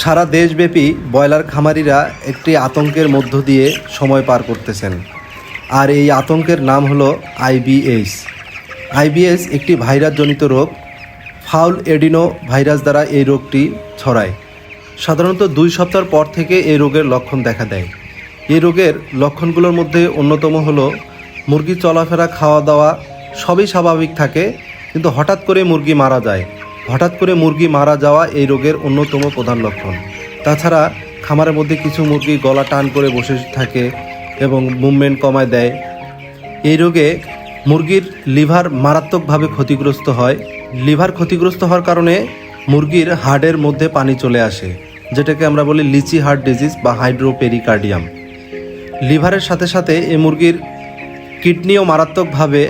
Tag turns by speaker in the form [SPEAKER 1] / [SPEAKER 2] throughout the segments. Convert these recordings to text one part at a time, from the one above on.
[SPEAKER 1] সারা দেশব্যাপী ব্রয়লার খামারিরা একটি আতঙ্কের মধ্য দিয়ে সময় পার করতেছেন। আর এই আতঙ্কের নাম হলো আইবিএস। আইবিএস একটি ভাইরাসজনিত রোগ। ফাউল এডিনো ভাইরাস দ্বারা এই রোগটি ছড়ায়। সাধারণত দুই সপ্তাহ পর থেকে এই রোগের লক্ষণ দেখা দেয়। এই রোগের লক্ষণগুলোর মধ্যে অন্যতম হলো মুরগি চলাফেরা, খাওয়া দাওয়া সবই স্বাভাবিক থাকে, কিন্তু হঠাৎ করে মুরগি মারা যায়। হঠাৎ করে মুরগি মারা যাওয়া এই রোগের অন্যতম প্রধান লক্ষণ। তাছাড়া খামারের মধ্যে কিছু মুরগি গলা টান করে বসে থাকে এবং মুভমেন্ট কমায় দেয়। এই রোগে মুরগির লিভার মারাত্মকভাবে ক্ষতিগ্রস্ত হয়। লিভার ক্ষতিগ্রস্ত হওয়ার কারণে মুরগির হার্টের মধ্যে পানি চলে আসে, যেটাকে আমরা বলি লিচি হার্ট ডিজিজ বা হাইড্রোপেরিকার্ডিয়াম। লিভারের সাথে সাথে এই মুরগির কিডনিও মারাত্মকভাবে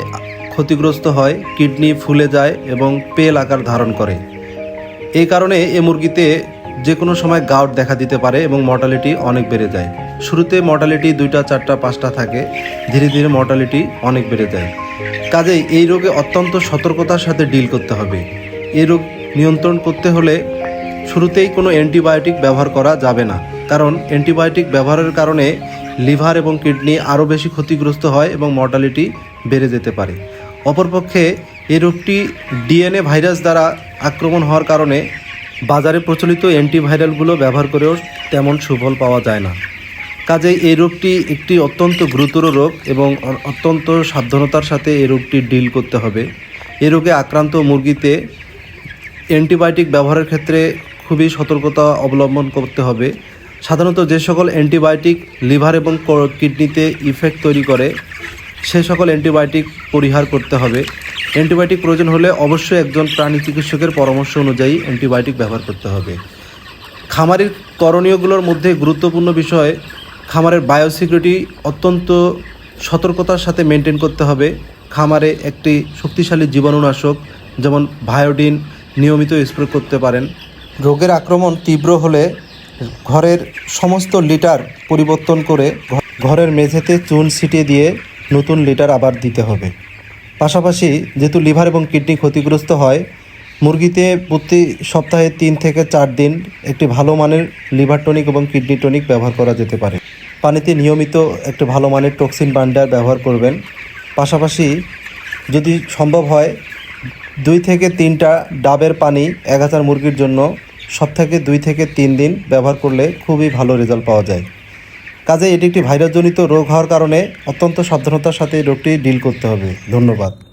[SPEAKER 1] ক্ষতিগ্রস্ত হয়, কিডনি ফুলে যায় এবং পেল আকার ধারণ করে। এই কারণে এ মুরগিতে যে কোনো সময় গাউট দেখা দিতে পারে এবং মর্টালিটি অনেক বেড়ে যায়। শুরুতে মর্টালিটি দুইটা, চারটা, পাঁচটা থাকে, ধীরে ধীরে মর্টালিটি অনেক বেড়ে যায়। কাজেই এই রোগে অত্যন্ত সতর্কতার সাথে ডিল করতে হবে। এই রোগ নিয়ন্ত্রণ করতে হলে শুরুতেই কোনো অ্যান্টিবায়োটিক ব্যবহার করা যাবে না। কারণ অ্যান্টিবায়োটিক ব্যবহারের কারণে লিভার এবং কিডনি আরও বেশি ক্ষতিগ্রস্ত হয় এবং মর্টালিটি বেড়ে যেতে পারে। অপরপক্ষে এই রোগটি ডিএনএ ভাইরাস দ্বারা আক্রমণ হওয়ার কারণে বাজারে প্রচলিত অ্যান্টিভাইরালগুলো ব্যবহার করেও তেমন সুফল পাওয়া যায় না। কাজেই এই রোগটি একটি অত্যন্ত গুরুতর রোগ এবং অত্যন্ত সাবধানতার সাথে এই রোগটি ডিল করতে হবে। এই রোগে আক্রান্ত মুরগিতে অ্যান্টিবায়োটিক ব্যবহারের ক্ষেত্রে খুবই সতর্কতা অবলম্বন করতে হবে। সাধারণত যে সকল অ্যান্টিবায়োটিক লিভার এবং কিডনিতে ইফেক্ট তৈরি করে সে সকল অ্যান্টিবায়োটিক পরিহার করতে হবে। অ্যান্টিবায়োটিক প্রয়োজন হলে অবশ্যই একজন প্রাণী চিকিৎসকের পরামর্শ অনুযায়ী অ্যান্টিবায়োটিক ব্যবহার করতে হবে। খামারের করণীয়গুলোর মধ্যে গুরুত্বপূর্ণ বিষয়, খামারের বায়োসিকিউরিটি অত্যন্ত সতর্কতার সাথে মেনটেন করতে হবে। খামারে একটি শক্তিশালী জীবাণুনাশক যেমন ভায়োডিন নিয়মিত স্প্রে করতে পারেন। রোগের আক্রমণ তীব্র হলে ঘরের সমস্ত লিটার পরিবর্তন করে ঘরের মেঝেতে চুন ছিটিয়ে দিয়ে নতুন লিটার আবার দিতে হবে। পাশাপাশি যেহেতু লিভার এবং কিডনি ক্ষতিগ্রস্ত হয়, মুরগিতে প্রতি সপ্তাহে তিন থেকে চার দিন একটি ভালো মানের লিভার টনিক এবং কিডনি টনিক ব্যবহার করা যেতে পারে। পানিতে নিয়মিত একটি ভালো মানের টক্সিন বান্ডার ব্যবহার করবেন। পাশাপাশি যদি সম্ভব হয়, দুই থেকে তিনটা ডাবের পানি এক হাজার মুরগির জন্য সপ্তাহে দুই থেকে তিন দিন ব্যবহার করলে খুবই ভালো রেজাল্ট পাওয়া যায়। কাজে এটি একটি ভাইরাসজনিত রোগ হওয়ার কারণে অত্যন্ত সাবধানতার সাথে এই রোগটি ডিল করতে হবে। ধন্যবাদ।